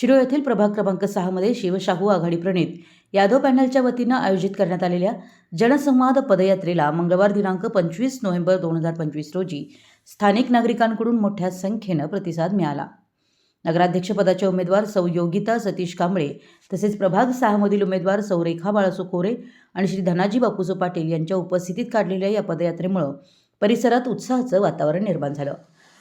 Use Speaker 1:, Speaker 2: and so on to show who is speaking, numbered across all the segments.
Speaker 1: शिरो येथील प्रभाग क्रमांक सहामध्ये शिवशाहू आघाडी प्रणित यादव पॅनलच्या वतीनं आयोजित करण्यात आलेल्या जनसंवाद पदयात्रेला मंगळवार दिनांक पंचवीस नोव्हेंबर दोन हजार पंचवीस रोजी स्थानिक नागरिकांकडून मोठ्या संख्येनं प्रतिसाद मिळाला. नगराध्यक्षपदाचे उमेदवार सौ योगिता सतीश कांबळे तसेच प्रभाग सहामधील उमेदवार सौ रेखा बाळासो कोरे आणि श्री धनाजी बापूसो पाटील यांच्या उपस्थितीत काढलेल्या या पदयात्रेमुळं परिसरात उत्साहाचं वातावरण निर्माण झालं.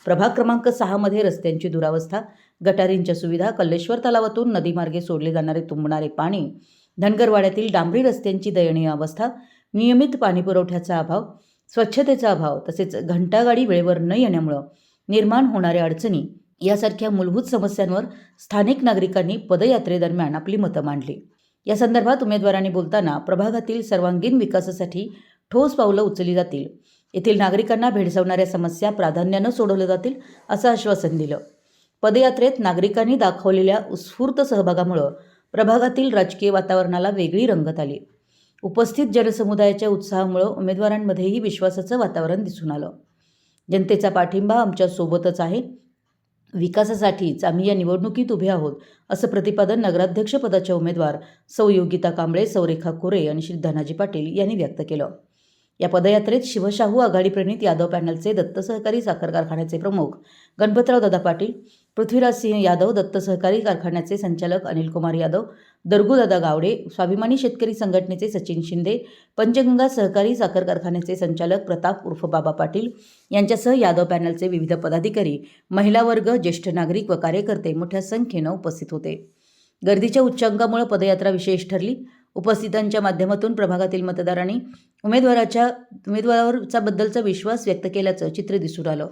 Speaker 1: प्रभाग क्रमांक सहामध्ये रस्त्यांची दुरावस्था गटारींच्या सुविधा कल्लेश्वर तलावातून नदीमार्गे सोडले जाणारे तुंबणारे पाणी धनगरवाड्यातील डांबरी रस्त्यांची दयनीय अवस्था नियमित पाणीपुरवठ्याचा अभाव स्वच्छतेचा अभाव तसेच घंटागाडी वेळेवर न येण्यामुळं निर्माण होणाऱ्या अडचणी यासारख्या मूलभूत समस्यांवर स्थानिक नागरिकांनी पदयात्रेदरम्यान आपली मतं मांडली. या संदर्भात उमेदवारांनी बोलताना प्रभागातील सर्वांगीण विकासासाठी ठोस पावलं उचलली जातील. येथील नागरिकांना भेडसावणाऱ्या समस्या प्राधान्यानं सोडवल्या जातील असं आश्वासन दिलं. पदयात्रेत नागरिकांनी दाखवलेल्या उत्स्फूर्त सहभागामुळं प्रभागातील राजकीय वातावरणाला वेगळी रंगत आली. उपस्थित जनसमुदायाच्या उत्साहामुळं उमेदवारांमध्येही विश्वासाचं वातावरण दिसून आलं. जनतेचा पाठिंबा आमच्या सोबतच आहे. विकासासाठीच आम्ही या निवडणुकीत उभे आहोत असं प्रतिपादन नगराध्यक्षपदाच्या उमेदवार सौ योगिता कांबळे सौरेखा कोरे आणि श्री धनाजी पाटील यांनी व्यक्त केलं. या पदयात्रेत शिवशाहू आघाडी प्रणित यादव पॅनलचे दत्त सहकारी साखर कारखान्याचे प्रमुख गणपतराव दादा पाटील पृथ्वीराज सिंह यादव दत्त सहकारी कारखान्याचे संचालक अनिल कुमार यादव दरगूदादा गावडे स्वाभिमानी शेतकरी संघटनेचे सचिन शिंदे पंचगंगा सहकारी साखर कारखान्याचे संचालक प्रताप उर्फ बाबा पाटील यांच्यासह यादव पॅनलचे विविध पदाधिकारी महिला वर्ग ज्येष्ठ नागरिक व कार्यकर्ते मोठ्या संख्येनं उपस्थित होते. गर्दीच्या उच्चांकामुळे पदयात्रा विशेष ठरली. उपस्थितांच्या माध्यमातून प्रभागातील मतदारांनी उमेदवाराच्या उमेदवारावरचा बद्दलचा विश्वास व्यक्त केल्याचं चित्र दिसून आलं.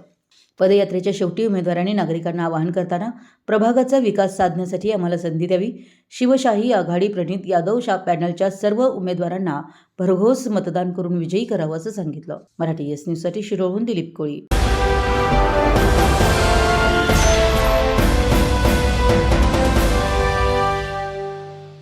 Speaker 1: पदयात्रेच्या शेवटी उमेदवारांनी नागरिकांना आवाहन करताना प्रभागाचा विकास साधण्यासाठी आम्हाला संधी द्यावी. शिवशाही आघाडी प्रणित यादव शा पॅनलच्या सर्व उमेदवारांना भरघोस मतदान करून विजयी करावं असं सांगितलं. मराठी एस न्यूजसाठी शिरोहून दिलीप कोळी.